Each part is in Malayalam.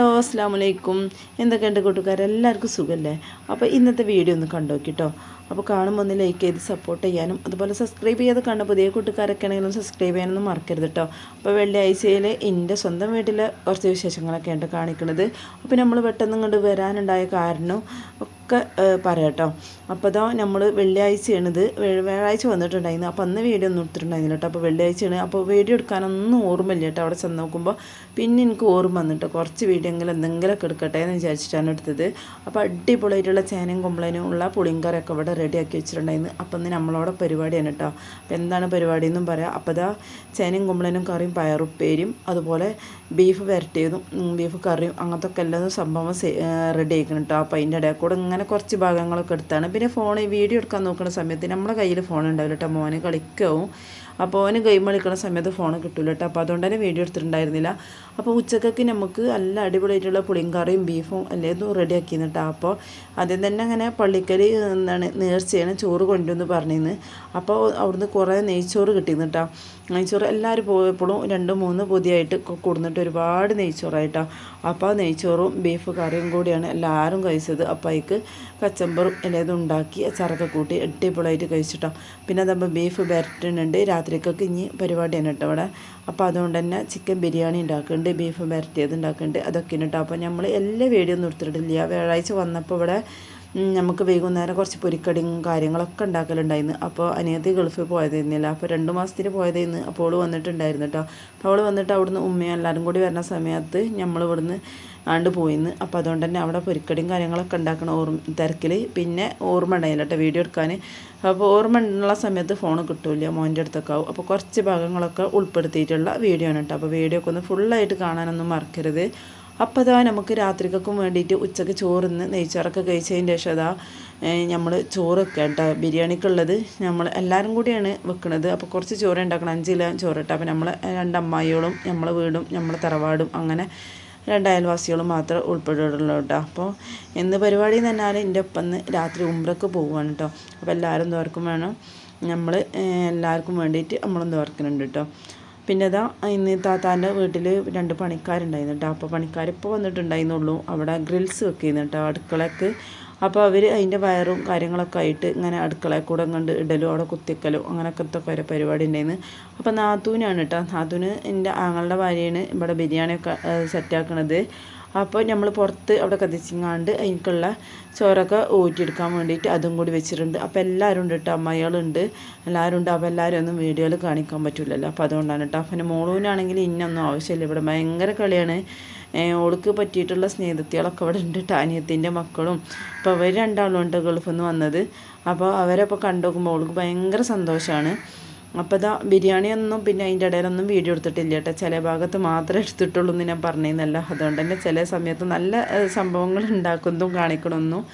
അസ്സാം വലൈക്കും എന്തൊക്കെയുണ്ട് കൂട്ടുകാരെ? എല്ലാവർക്കും സുഖമല്ലേ അപ്പോൾ ഇന്നത്തെ വീഡിയോ ഒന്ന് കണ്ടോക്കിട്ടോ അപ്പോൾ കാണുമ്പോൾ ഒന്ന് ലൈക്ക് ചെയ്ത് സപ്പോർട്ട് ചെയ്യാനും അതുപോലെ സബ്സ്ക്രൈബ് ചെയ്യാതെ കണ്ട പുതിയ കൂട്ടുകാരൊക്കെ ആണെങ്കിലും സബ്സ്ക്രൈബ് ചെയ്യാനൊന്നും മറക്കരുത് കേട്ടോ അപ്പോൾ വെള്ളിയാഴ്ചയിൽ എന്റെ സ്വന്തം വീട്ടിൽ കുറച്ച് വിശേഷങ്ങളൊക്കെ ഉണ്ട് കാണിക്കുന്നത് അപ്പോൾ നമ്മൾ പെട്ടെന്ന് ഇങ്ങോട്ട് വരാനുണ്ടായ കാരണം ഒക്കെ പറയാം കേട്ടോ അപ്പോൾ നമ്മൾ വെള്ളിയാഴ്ചയാണ് ഇത് വ്യാഴാഴ്ച വന്നിട്ടുണ്ടായിരുന്നു. അപ്പോൾ അന്ന് വീഡിയോ ഒന്നും എടുത്തിട്ടുണ്ടായിരുന്നില്ല കേട്ടോ അപ്പോൾ വെള്ളിയാഴ്ചയാണ്. അപ്പോൾ വീഡിയോ എടുക്കാനൊന്നും ഓർമ്മയില്ല കേട്ടോ അവിടെ ചെന്ന് നോക്കുമ്പോൾ പിന്നെ എനിക്ക് ഓർമ്മ വന്നിട്ടോ കുറച്ച് വീഡിയോ എങ്കിലും എന്തെങ്കിലുമൊക്കെ എടുക്കട്ടെ എന്ന് വിചാരിച്ചിട്ടാണ് എടുത്തത്. അപ്പോൾ അടിപൊളിയായിട്ടുള്ള ചേനയും കുമ്പളനും ഉള്ള പുളിങ്കറിയൊക്കെ ഇവിടെ റെഡിയാക്കി വെച്ചിട്ടുണ്ടായിരുന്നു. അപ്പോൾ ഇന്ന് നമ്മളോടെ പരിപാടിയാണ് കേട്ടോ അപ്പോൾ എന്താണ് പരിപാടി എന്നും പറയാം. അപ്പോൾ ഇതാ ചേനയും കുമ്പളനും കറിയും പയറുപ്പേരും അതുപോലെ ബീഫ് വരട്ടിയതും ബീഫ് കറിയും അങ്ങനത്തെ ഒക്കെ എല്ലാം സംഭവം റെഡി ആക്കണം കേട്ടോ അപ്പോൾ അതിന്റെ ഇടയിൽ കൂടെ ഇങ്ങനെ കുറച്ച് ഭാഗങ്ങളൊക്കെ എടുത്താണ്. പിന്നെ ഫോൺ വീഡിയോ എടുക്കാൻ നോക്കുന്ന സമയത്ത് നമ്മുടെ കയ്യിൽ ഫോൺ ഉണ്ടാവില്ല കേട്ടോ മോനെ കളിക്കാവും. അപ്പോൾ അവന് ഗെയിം കളിക്കുന്ന സമയത്ത് ഫോൺ കിട്ടില്ല കേട്ടോ അപ്പോൾ അതുകൊണ്ട് തന്നെ വീഡിയോ എടുത്തിട്ടുണ്ടായിരുന്നില്ല. അപ്പോൾ ഉച്ചക്കൊക്കെ നമുക്ക് നല്ല അടിപൊളിയായിട്ടുള്ള പുളിങ്കറിയും ബീഫും എല്ലാം റെഡി ആക്കിയിരുന്നു കേട്ടോ അപ്പോൾ ആദ്യം തന്നെ അങ്ങനെ പള്ളിക്കരി എന്താണ് നേർച്ചയാണ് ചോറ് കൊണ്ടുവന്ന് പറഞ്ഞിരുന്നു അപ്പോൾ അവിടുന്ന് കുറേ നെയ്ച്ചോറ് കിട്ടിയിരുന്നു കേട്ടോ നെയ്ച്ചോറ് എല്ലാവരും പോയപ്പോഴും രണ്ട് മൂന്ന് പൊതിയായിട്ട് കൊടുന്നിട്ട് ഒരുപാട് നെയ്ച്ചോറായിട്ടോ. അപ്പോൾ നെയ്ച്ചോറും ബീഫ് കറിയും കൂടിയാണ് എല്ലാവരും കഴിച്ചത്. അപ്പോൾ അതിക്ക് കച്ചമ്പറും എല്ലാതും ഉണ്ടാക്കി അച്ചാറൊക്കെ കൂട്ടി അടിപൊളിയായിട്ട് കഴിച്ചിട്ടോ. പിന്നെ അതാകുമ്പോൾ ബീഫ് വരട്ടുന്നുണ്ട്. രാത്രിക്കൊക്കെ ഇനി പരിപാടിയാണ് കേട്ടോ അവിടെ. അപ്പോൾ അതുകൊണ്ട് തന്നെ ചിക്കൻ ബിരിയാണി ഉണ്ടാക്കുന്നുണ്ട് ബീഫ് വരട്ടിയത് ഉണ്ടാക്കുന്നുണ്ട് അതൊക്കെ കേട്ടോ. അപ്പോൾ നമ്മൾ എല്ലാ വീടിയൊന്നും എടുത്തിട്ടില്ല വ്യാഴാഴ്ച വന്നപ്പോൾ ഇവിടെ നമുക്ക് വൈകുന്നേരം കുറച്ച് പൊരിക്കടിയും കാര്യങ്ങളൊക്കെ ഉണ്ടാക്കലുണ്ടായിരുന്നു. അപ്പോൾ അനിയത്തി ഗൾഫിൽ പോയതായിരുന്നില്ല. അപ്പോൾ രണ്ട് മാസത്തിന് പോയതായിരുന്നു. അപ്പോൾ അവൾ വന്നിട്ടുണ്ടായിരുന്നു കേട്ടോ. അപ്പോൾ അവൾ വന്നിട്ട് അവിടുന്ന് ഉമ്മയും എല്ലാവരും കൂടി വരുന്ന സമയത്ത് നമ്മൾ ഇവിടുന്ന് ആണ്ട് പോയിന്ന്. അപ്പോൾ അതുകൊണ്ട് തന്നെ അവിടെ പൊരിക്കടിയും കാര്യങ്ങളൊക്കെ ഉണ്ടാക്കണ ഓർമ്മ തിരക്കിൽ പിന്നെ ഓർമ്മ ഉണ്ടായില്ല കേട്ടോ വീഡിയോ എടുക്കാൻ അപ്പോൾ ഓർമ്മ ഉള്ള സമയത്ത് ഫോൺ കിട്ടില്ല മോന്റെ അടുത്തൊക്കെ ആവും. അപ്പോൾ കുറച്ച് ഭാഗങ്ങളൊക്കെ ഉൾപ്പെടുത്തിയിട്ടുള്ള വീഡിയോ ആണ് കേട്ടോ അപ്പോൾ വീഡിയോ ഒക്കെ ഒന്ന് ഫുള്ളായിട്ട് കാണാനൊന്നും മറക്കരുത്. അപ്പോൾ അതാ നമുക്ക് രാത്രിക്കൊക്കെ വേണ്ടിയിട്ട് ഉച്ചയ്ക്ക് ചോറിന്ന് നെയ്ച്ചോറൊക്കെ കഴിച്ചതിന് ശേഷം അതാ നമ്മൾ ചോറ് വെക്കുക കേട്ടോ ബിരിയാണിക്കുള്ളത് നമ്മൾ എല്ലാവരും കൂടിയാണ് വെക്കുന്നത് അപ്പോൾ കുറച്ച് ചോറ് ഉണ്ടാക്കണം. അഞ്ച് കിലോ ചോറ് കേട്ടോ അപ്പോൾ നമ്മൾ രണ്ടമ്മായികളും നമ്മളെ വീടും നമ്മളെ തറവാടും അങ്ങനെ രണ്ട് അയൽവാസികളും മാത്രം ഉൾപ്പെടുള്ളൂ കേട്ടോ. അപ്പോൾ എന്ത് പരിപാടി എന്ന് പറഞ്ഞാൽ എന്റെ ഒപ്പം രാത്രി ഉമ്പ്രക്ക് പോവുകയാണ് കേട്ടോ. അപ്പോൾ എല്ലാവരും തോർക്കും വേണം. നമ്മൾ എല്ലാവർക്കും വേണ്ടിയിട്ട് നമ്മളും തോർക്കുന്നുണ്ട് കേട്ടോ. പിന്നെ ഇതാ ഇന്ന് താത്താന്റെ വീട്ടിൽ രണ്ട് പണിക്കാരുണ്ടായിരുന്നു കേട്ടോ. അപ്പോൾ പണിക്കാർ ഇപ്പോൾ വന്നിട്ടുണ്ടായിരുന്നുള്ളൂ. അവിടെ ഗ്രിൽസ് വെക്കുന്നു കേട്ടോ. അടുക്കളക്ക് അപ്പോൾ അവർ അതിന്റെ വയറും കാര്യങ്ങളൊക്കെ ആയിട്ട് ഇങ്ങനെ അടുക്കളയിൽ കൂടെ കണ്ട് ഇടലും അവിടെ കുത്തിക്കലും അങ്ങനെയൊക്കെ ഒരു പരിപാടി ഉണ്ടായിരുന്നു. അപ്പോൾ നാത്തൂനാണ് കേട്ടോ. നാത്തൂന് എന്റെ ആങ്ങളുടെ ഭാര്യയാണ് ഇവിടെ ബിരിയാണിയൊക്കെ സെറ്റാക്കണത് അപ്പോൾ നമ്മൾ പുറത്ത് അവിടെ കത്തിച്ചിങ്ങാണ്ട് അതിനുള്ള ചോറൊക്കെ ഊറ്റിയെടുക്കാൻ വേണ്ടിയിട്ട് അതും കൂടി വെച്ചിട്ടുണ്ട്. അപ്പോൾ എല്ലാവരും ഉണ്ട് കേട്ടോ. അമ്മകളുണ്ട് എല്ലാവരും ഉണ്ട്. അപ്പോൾ എല്ലാവരും ഒന്നും വീഡിയോയിൽ കാണിക്കാൻ പറ്റില്ലല്ലോ അപ്പോൾ അതുകൊണ്ടാണ് കേട്ടോ. പിന്നെ മോളൂനാണെങ്കിൽ ഇന്നൊന്നും ആവശ്യമില്ല. ഇവിടെ ഭയങ്കര കളിയാണ്. ഓൾക്ക് പറ്റിയിട്ടുള്ള സ്നേഹത്തികളൊക്കെ അവിടെ ഉണ്ട്. ടാനിയത്തിന്റെ മക്കളും. അപ്പോൾ അവർ രണ്ടാളും ഉണ്ട് ഗൾഫിൽ നിന്ന് വന്നത്. അപ്പോൾ അവരപ്പോൾ കണ്ടു നോക്കുമ്പോൾ ഓൾക്ക് ഭയങ്കര സന്തോഷമാണ് അപ്പോൾ ഇതാ ബിരിയാണിയൊന്നും പിന്നെ അതിന്റെ ഇടയിലൊന്നും വീഡിയോ എടുത്തിട്ടില്ല കേട്ടോ. ചില ഭാഗത്ത് മാത്രമേ എടുത്തിട്ടുള്ളൂ എന്ന് ഞാൻ പറഞ്ഞിരുന്നല്ലോ. അതുകൊണ്ട് തന്നെ ചില സമയത്ത് നല്ല സംഭവങ്ങൾ ഉണ്ടാക്കുന്നതും കാണിക്കണമെന്നും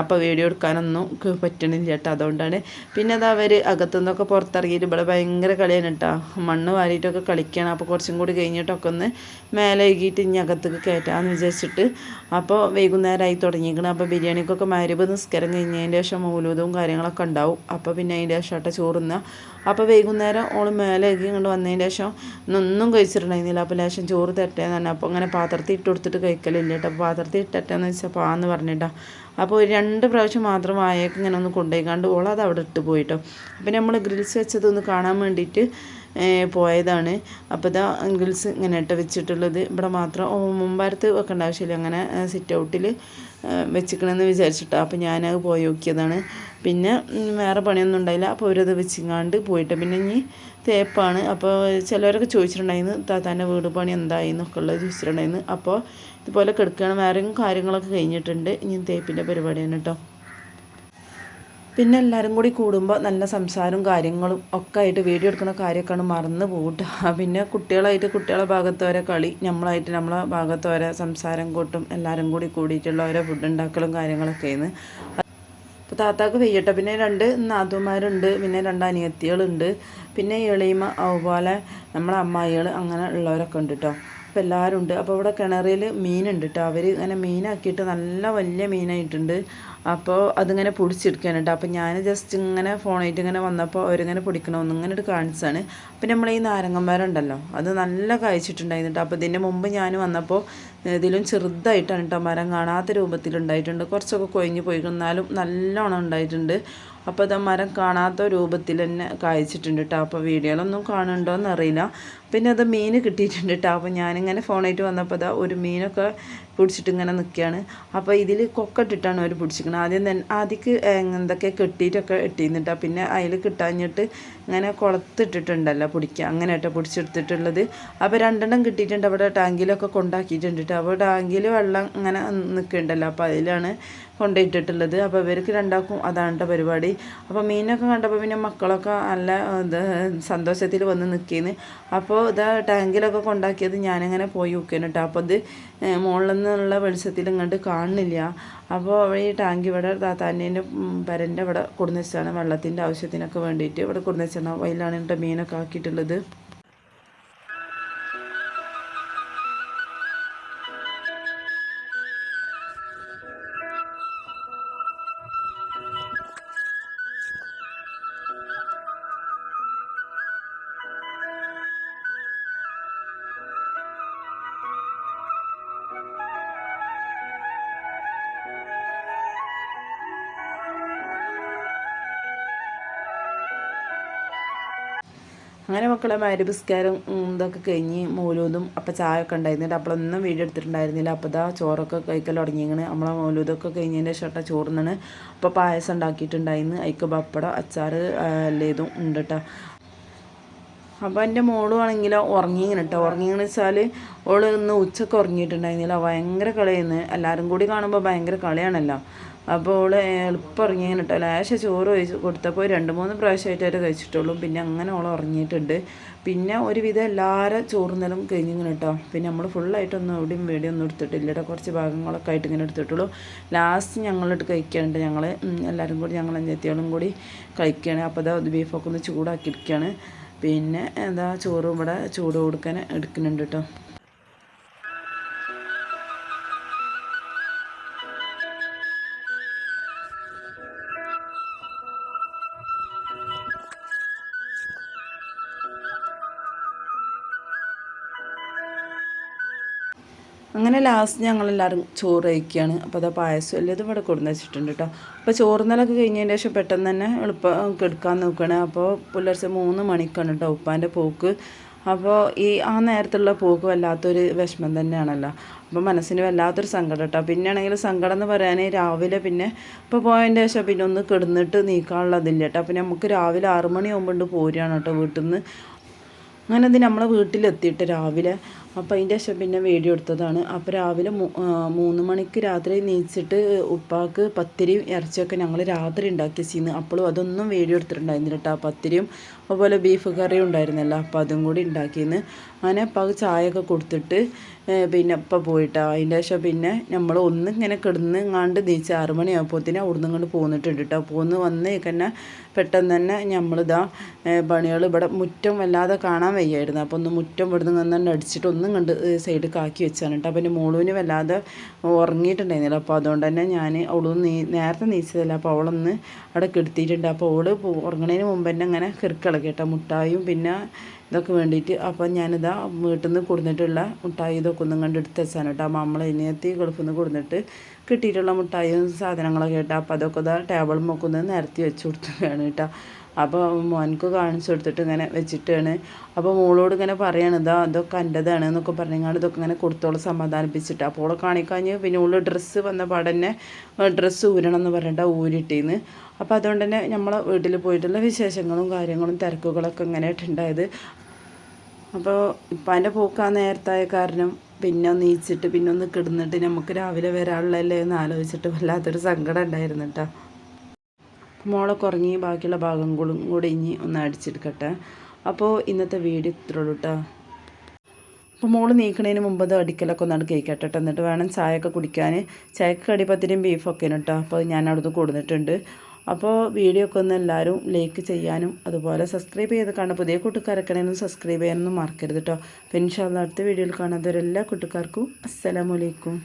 അപ്പോൾ വീഡിയോ എടുക്കാനൊന്നും ക്ക് പറ്റണില്ല കേട്ടോ അതുകൊണ്ടാണ്. പിന്നെ അത് അവർ അകത്തുനിന്നൊക്കെ പുറത്തിറങ്ങിയിട്ട് ഇവിടെ ഭയങ്കര കളിയാണ് കേട്ടോ മണ്ണ് വാരിയിട്ടൊക്കെ കളിക്കണം. അപ്പോൾ കുറച്ചും കൂടി കഴിഞ്ഞിട്ടൊക്കെ ഒന്ന് മേലെ ഒഴുകിയിട്ട് ഇനി അകത്തേക്ക് കയറ്റാമെന്ന് വിചാരിച്ചിട്ട് അപ്പോൾ വൈകുന്നേരമായി തുടങ്ങിയിരിക്കണം. അപ്പോൾ ബിരിയാണിക്കൊക്കെ മരുവ് നിസ്കാരം കഴിഞ്ഞതിന്റെ ശേഷം മൂലൂതവും കാര്യങ്ങളൊക്കെ ഉണ്ടാവും. അപ്പോൾ പിന്നെ അതിന്റെ ശേഷം ചോറുന്ന അപ്പോൾ വൈകുന്നേരം ഓൾ മേലെ ഒഴുകി ഇങ്ങോട്ട് വന്നതിന് ശേഷം ഒന്നും കഴിച്ചിട്ടുണ്ടായിരുന്നില്ല. അപ്പോൾ ലേശം ചോറ് തരട്ടേന്ന് പറഞ്ഞു. അപ്പോൾ അങ്ങനെ പാത്രത്തിൽ ഇട്ട് കൊടുത്തിട്ട് കഴിക്കലില്ല കേട്ടോ. പാത്രത്തിൽ വെച്ചാൽ പാന്ന് പറഞ്ഞിട്ടാ. അപ്പോൾ ഒരു രണ്ട് പ്രാവശ്യം മാത്രം വായക്ക് ഇങ്ങനെ ഒന്ന് കൊണ്ടുപോയിക്കാണ്ട് ഓളത് അവിടെ ഇട്ട് പോയിട്ടോ അപ്പോൾ നമ്മൾ ഗ്രിൽസ് വെച്ചതൊന്ന് കാണാൻ വേണ്ടിയിട്ട് പോയതാണ്. അപ്പോൾ ഇതാ അങ്കിൾസ് ഇങ്ങനെ ഇട്ട് വെച്ചിട്ടുള്ളത്. ഇവിടെ മാത്രം മുമ്പാരത്ത് വെക്കേണ്ട ആവശ്യമില്ല. അങ്ങനെ സിറ്റ് ഔട്ടിൽ വെച്ചിക്കണമെന്ന് വിചാരിച്ചിട്ടാണ് അപ്പോൾ ഞാനത് പോയി നോക്കിയതാണ്. പിന്നെ വേറെ പണിയൊന്നും ഉണ്ടായില്ല. അപ്പോൾ അവരത് വെച്ചിങ്ങാണ്ട് പോയിട്ട്. പിന്നെ ഇനി തേപ്പാണ്. അപ്പോൾ ചിലവരൊക്കെ ചോദിച്ചിട്ടുണ്ടായിരുന്നു താത്താന്റെ വീട് പണി എന്തായി? എന്നൊക്കെ ഉള്ളത് ചോദിച്ചിട്ടുണ്ടായിരുന്നു. അപ്പോൾ ഇതുപോലെ കിടക്കുകയാണ് വേറെയും കാര്യങ്ങളൊക്കെ കഴിഞ്ഞിട്ടുണ്ട്. ഇനി തേപ്പിന്റെ പരിപാടിയാണ് കേട്ടോ പിന്നെ എല്ലാവരും കൂടി കൂടുമ്പോൾ നല്ല സംസാരവും കാര്യങ്ങളും ഒക്കെ ആയിട്ട് വീഡിയോ എടുക്കുന്ന കാര്യമൊക്കെയാണ് മറന്നു പോകട്ടോ പിന്നെ കുട്ടികളായിട്ട് കുട്ടികളെ ഭാഗത്തോരെ കളി നമ്മളായിട്ട് നമ്മളെ ഭാഗത്തോരെ സംസാരം കൂട്ടും എല്ലാവരും കൂടി കൂടിയിട്ടുള്ള ഓരോ ഫുഡ് ഉണ്ടാക്കലും കാര്യങ്ങളൊക്കെയാണ് അപ്പോൾ താത്താക്ക് വെയ്യട്ടെ. പിന്നെ രണ്ട് നാത്തുമാരുണ്ട് പിന്നെ രണ്ട് അനിയത്തികളുണ്ട്. പിന്നെ എളിമ അതുപോലെ നമ്മളെ അമ്മായികൾ അങ്ങനെ ഉള്ളവരൊക്കെ ഉണ്ട് കേട്ടോ അപ്പോൾ എല്ലാവരും ഉണ്ട്. അപ്പോൾ ഇവിടെ കിണറിൽ മീനുണ്ട് കേട്ടോ അവർ ഇങ്ങനെ മീനാക്കിയിട്ട് നല്ല വലിയ മീനായിട്ടുണ്ട്. അപ്പോൾ അതിങ്ങനെ പൊടിച്ചെടുക്കാനുണ്ട്. അപ്പോൾ ഞാൻ ജസ്റ്റ് ഇങ്ങനെ ഫോണായിട്ട് ഇങ്ങനെ വന്നപ്പോൾ അവരിങ്ങനെ പൊടിക്കണമെന്ന് ഇങ്ങനെ ഒരു കാണിച്ചാണ് പിന്നെ നമ്മളെ ഈ നാരങ്ങന്മാരുണ്ടല്ലോ അത് നല്ല കഴിച്ചിട്ടുണ്ടായിരുന്നു അപ്പോൾ ഇതിന്റെ മുമ്പ് ഞാൻ വന്നപ്പോൾ ഇതിലും ചെറുതായിട്ടാണ് കേട്ടോ മരം കാണാത്ത രൂപത്തിലുണ്ടായിട്ടുണ്ട്. കുറച്ചൊക്കെ കൊഴിഞ്ഞ് പോയി എന്നാലും നല്ലോണം ഉണ്ടായിട്ടുണ്ട്. അപ്പോൾ ഇത് മരം കാണാത്ത രൂപത്തിൽ തന്നെ കായ്ച്ചിട്ടുണ്ട് കേട്ടോ അപ്പോൾ വീഡിയോയിലൊന്നും കാണുന്നുണ്ടോയെന്ന് അറിയില്ല. പിന്നെ അത് മീൻ കിട്ടിയിട്ടുണ്ട് കേട്ടോ അപ്പോൾ ഞാനിങ്ങനെ ഫോണായിട്ട് വന്നപ്പോൾ അതാ ഒരു മീനൊക്കെ പിടിച്ചിട്ട് ഇങ്ങനെ നിൽക്കുകയാണ് അപ്പോൾ ഇതിൽ കൊക്കട്ടിട്ടാണ് അവർ പിടിച്ചിരിക്കുന്നത് ആദ്യം തന്നെ ആദ്യക്ക് എന്തൊക്കെ കെട്ടിയിട്ടൊക്കെ ഇട്ടിരുന്നിട്ടാണ് പിന്നെ അതിൽ കിട്ടാഞ്ഞിട്ട് ഇങ്ങനെ കുളത്തിട്ടിട്ടുണ്ടല്ലോ പിടിക്കുക അങ്ങനെ കേട്ടോ പിടിച്ചെടുത്തിട്ടുള്ളത്. അപ്പോൾ രണ്ടെണ്ണം കിട്ടിയിട്ടുണ്ട്. അവിടെ ടാങ്കിലൊക്കെ കൊണ്ടാക്കിയിട്ടുണ്ട് അപ്പോൾ ടാങ്കിൽ വെള്ളം ഇങ്ങനെ നിൽക്കുന്നുണ്ടല്ലോ. അപ്പോൾ അതിലാണ് കൊണ്ടുപോയിട്ടിട്ടുള്ളത്. അപ്പോൾ ഇവർക്ക് രണ്ടാക്കും അതാണ് പരിപാടി. അപ്പോൾ മീനൊക്കെ കണ്ടപ്പോൾ പിന്നെ മക്കളൊക്കെ നല്ല സന്തോഷത്തിൽ വന്ന് നിൽക്കുന്നു. അപ്പോൾ ഇതാ ടാങ്കിലൊക്കെ കൊണ്ടാക്കിയത് ഞാനിങ്ങനെ പോയി നോക്കിയാണ് കേട്ടോ അപ്പോൾ ഇത് മുകളിൽ നിന്നുള്ള വെളിച്ചത്തിൽ ഇങ്ങോട്ട് കാണുന്നില്ല. അപ്പോൾ ഈ ടാങ്ക് ഇവിടെ താത്താനേന്റെ പരന്റെ ഇവിടെ കൊടുന്ന് വെച്ചാണ് വെള്ളത്തിന്റെ ആവശ്യത്തിനൊക്കെ വേണ്ടിയിട്ട് ഇവിടെ കൊടുന്ന് വെച്ചാണ് മീനൊക്കെ ആക്കിയിട്ടുള്ളത്. അങ്ങനെ മക്കളെ മരുപുസ്കാരം ഇതൊക്കെ കഴിഞ്ഞ് മൂലൂതും അപ്പം ചായ ഒക്കെ ഉണ്ടായിരുന്നില്ല അപ്പോഴൊന്നും വീഡിയോ എടുത്തിട്ടുണ്ടായിരുന്നില്ല. അപ്പോൾ ഇതാ ചോറൊക്കെ കഴിക്കൽ തുടങ്ങിയാണ് നമ്മളെ മൂലൂതൊക്കെ കഴിഞ്ഞതിന്റെ ശേഷം ചോറുന്നാണ് അപ്പോൾ പായസം ഉണ്ടാക്കിയിട്ടുണ്ടായിരുന്നു. അതിക്ക് പപ്പടം അച്ചാർ അല്ലേതും ഉണ്ട് കേട്ടോ. അപ്പോൾ എന്റെ മോളും ആണെങ്കിലോ ഉറങ്ങിങ്ങനെ കേട്ടോ. ഉറങ്ങിങ്ങനെ വെച്ചാൽ ഓൾ ഇന്ന് ഉച്ചയ്ക്ക് ഉറങ്ങിയിട്ടുണ്ടായിരുന്നില്ല. ഭയങ്കര കളിയായിരുന്നു. എല്ലാവരും കൂടി കാണുമ്പോൾ ഭയങ്കര കളിയാണല്ലോ. അപ്പോൾ അവൾ എളുപ്പം കേട്ടോ ലേശ ചോറ് കഴിച്ച് കൊടുത്തപ്പോൾ രണ്ട് മൂന്ന് പ്രാവശ്യമായിട്ടേ കഴിച്ചിട്ടുള്ളൂ. പിന്നെ അങ്ങനെ അവൾ ഉറങ്ങിയിട്ടുണ്ട്. പിന്നെ ഒരുവിധം എല്ലാവരും ചോറുന്നലും കഴിഞ്ഞിങ്ങനെ കേട്ടോ പിന്നെ നമ്മൾ ഫുള്ളായിട്ടൊന്നും എവിടെയും വേടിയൊന്നും ഒന്നും എടുത്തിട്ടില്ല കേട്ടോ കുറച്ച് ഭാഗങ്ങളൊക്കെ ആയിട്ട് ഇങ്ങനെ എടുത്തിട്ടുള്ളൂ. ലാസ്റ്റ് ഞങ്ങളിട്ട് കഴിക്കാനുണ്ട് ഞങ്ങൾ എല്ലാവരും കൂടി ഞങ്ങൾ അഞ്ചെത്തിയോളും കൂടി കഴിക്കുകയാണ് അപ്പോൾ അതാ ബീഫൊക്കെ ഒന്ന് ചൂടാക്കിയിരിക്കുകയാണ് പിന്നെ എന്താ ചോറും ഇവിടെ ചൂട് കൊടുക്കാൻ എടുക്കുന്നുണ്ട് കേട്ടോ. അങ്ങനെ ലാസ്റ്റ് ഞങ്ങളെല്ലാവരും ചോറ് കഴിക്കുകയാണ്. അപ്പോൾ അതാ പായസം എല്ലാം ഇവിടെ കൊടുന്ന് വെച്ചിട്ടുണ്ട് കേട്ടോ അപ്പോൾ ചോറുന്നലൊക്കെ കഴിഞ്ഞതിന് ശേഷം പെട്ടെന്ന് തന്നെ എളുപ്പം കെടുക്കാൻ നോക്കുകയാണ് അപ്പോൾ പുലർച്ചെ മൂന്ന് മണിക്കാണ് കേട്ടോ ഉപ്പാന്റെ പോക്ക്. അപ്പോൾ ഈ ആ നേരത്തുള്ള പോക്ക് വല്ലാത്തൊരു വിഷമം തന്നെയാണല്ലോ. അപ്പോൾ മനസ്സിന് വല്ലാത്തൊരു സങ്കടം കേട്ടോ പിന്നെ ആണെങ്കിൽ സങ്കടം എന്ന് പറയാനേ രാവിലെ പിന്നെ ഇപ്പോൾ പോയതിന്റെ ശേഷം പിന്നെ ഒന്ന് കിടന്നിട്ട് നീക്കാനുള്ളതില്ല കേട്ടോ അപ്പോൾ നമുക്ക് രാവിലെ ആറുമണിയാകുമ്പോൾ പോരുകയാണ് കേട്ടോ വീട്ടിൽ നിന്ന് അങ്ങനെ അത് നമ്മളെ വീട്ടിലെത്തിയിട്ട് രാവിലെ അപ്പോൾ അതിന്റെ ശേഷം പിന്നെ വീഡിയോ എടുത്തതാണ്. അപ്പോൾ രാവിലെ മൂന്ന് മണിക്ക് രാത്രി നീച്ചിട്ട് ഉപ്പാക്ക് പത്തിരിയും ഇറച്ചിയൊക്കെ ഞങ്ങൾ രാത്രി ഉണ്ടാക്കി ചെയ്യുന്നു അപ്പോഴും അതൊന്നും വീഡിയോ എടുത്തിട്ടുണ്ടായിരുന്നില്ല കേട്ടോ പത്തിരിയും അതുപോലെ ബീഫ് കറി ഉണ്ടായിരുന്നല്ലോ അപ്പോൾ അതും കൂടി ഉണ്ടാക്കിയെന്ന് അങ്ങനെ അപ്പോൾ ചായയൊക്കെ കൊടുത്തിട്ട് പിന്നെ ഇപ്പം പോയിട്ടാണ് അതിന്റെ ശേഷം പിന്നെ നമ്മൾ ഒന്ന് ഇങ്ങനെ കിടന്ന് ഇങ്ങാണ്ട് നീച്ച് ആറ് മണിയാകുമ്പോഴത്തേന് അവിടുന്ന് ഇങ്ങോട്ട് പോന്നിട്ടുണ്ട് കേട്ടോ പോന്ന് വന്ന് തന്നെ പെട്ടെന്ന് തന്നെ നമ്മളിതാ പണികൾ ഇവിടെ മുറ്റം വല്ലാതെ കാണാൻ വയ്യായിരുന്നു. അപ്പോൾ ഒന്ന് മുറ്റം ഇവിടുന്ന് നിന്ന് അടിച്ചിട്ട് ഒന്നും കണ്ട് സൈഡ് കാക്കി വെച്ചാണ് കേട്ടോ അപ്പം എന്റെ മോളുവിന് വല്ലാതെ ഉറങ്ങിയിട്ടുണ്ടായിരുന്നില്ല. അപ്പോൾ അതുകൊണ്ട് തന്നെ ഞാൻ അവളൊന്ന് നീ നേരത്തെ നീച്ചതല്ല. അപ്പോൾ അവളൊന്ന് അവിടെ കെടുത്തിയിട്ടുണ്ട്. അപ്പോൾ അവൾ ഉറങ്ങണതിന് മുമ്പ് തന്നെ അങ്ങനെ കേട്ടോ മുട്ടായും പിന്നെ ഇതൊക്കെ വേണ്ടിയിട്ട് അപ്പം ഞാനിതാ വീട്ടിൽ നിന്ന് കൊടുത്തിട്ടുള്ള മുട്ടായി ഇതൊക്കെ ഒന്നും കണ്ട് എടുത്ത് വെച്ചാണ് കേട്ടോ. ഇനിയെത്തി ഗൾഫിൽ നിന്ന് കൊടുത്തിട്ട് കിട്ടിയിട്ടുള്ള മുട്ടായും സാധനങ്ങളൊക്കെ കേട്ടോ. അപ്പോൾ അതൊക്കെ ഇതാ ടേബിൾ മുക്കുന്നത് നിരത്തി വെച്ച് കൊടുത്തതാണ് കേട്ടോ. അപ്പോൾ മോനക്ക് കാണിച്ചു കൊടുത്തിട്ട് ഇങ്ങനെ വെച്ചിട്ടാണ്. അപ്പോൾ മോളോട് ഇങ്ങനെ പറയാണ് ഇതാ അതൊക്കെ എന്റെതാണ് എന്നൊക്കെ പറഞ്ഞാൽ ഇതൊക്കെ ഇങ്ങനെ കൊടുത്തോളം സമാധാനിപ്പിച്ചിട്ട്. അപ്പോൾ ഓളെ പിന്നെ ഉള്ള ഡ്രസ്സ് വന്ന പാടന്നെ ഡ്രസ്സ് ഊരണം എന്ന് പറഞ്ഞിട്ട് ഊരിട്ടീന്ന്. അപ്പോൾ അതുകൊണ്ട് തന്നെ നമ്മളെ വീട്ടിൽ പോയിട്ടുള്ള വിശേഷങ്ങളും കാര്യങ്ങളും തിരക്കുകളൊക്കെ ഇങ്ങനെ ഉണ്ടായത് അപ്പോൾ ഇപ്പം എന്റെ പോക്കാൻ നേരത്തായ കാരണം പിന്നെ നീച്ചിട്ട് പിന്നെ ഒന്ന് കിടന്നിട്ട് നമുക്ക് രാവിലെ വരാനുള്ളല്ലേ എന്ന് ആലോചിച്ചിട്ട് വല്ലാത്തൊരു സങ്കടം ഉണ്ടായിരുന്നു കേട്ടോ. മോളെ കുറഞ്ഞ് ബാക്കിയുള്ള ഭാഗങ്ങളും കൂടി ഇനി ഒന്ന് അടിച്ചെടുക്കട്ടെ. അപ്പോൾ ഇന്നത്തെ വീഡിയോ ഇത്രയുള്ളൂ കേട്ടോ. അപ്പോൾ മോൾ നീക്കണതിന് മുമ്പ് അത് അടിക്കലൊക്കെ ഒന്നാണ് കേൾക്കട്ടെ എന്നിട്ട് വേണം ചായയൊക്കെ കുടിക്കാൻ ചായക്ക് കടിപ്പത്തിനും ബീഫൊക്കെ കേട്ടോ അപ്പോൾ ഞാൻ അവിടുന്ന് കൊടുത്തിട്ടുണ്ട് അപ്പോൾ വീഡിയോ ഒക്കെ ഒന്ന് എല്ലാവരും ലൈക്ക് ചെയ്യാനും അതുപോലെ സബ്സ്ക്രൈബ് ചെയ്ത് കാണാൻ പുതിയ കൂട്ടുകാരൊക്കെയാണെങ്കിലും സബ്സ്ക്രൈബ് ചെയ്യാനൊന്നും മറക്കരുത് കേട്ടോ അപ്പോൾ ഇൻഷാല്ല അടുത്ത വീഡിയോയിൽ കാണാത്തവരെല്ലാ കൂട്ടുകാർക്കും അസ്സലാമലൈക്കും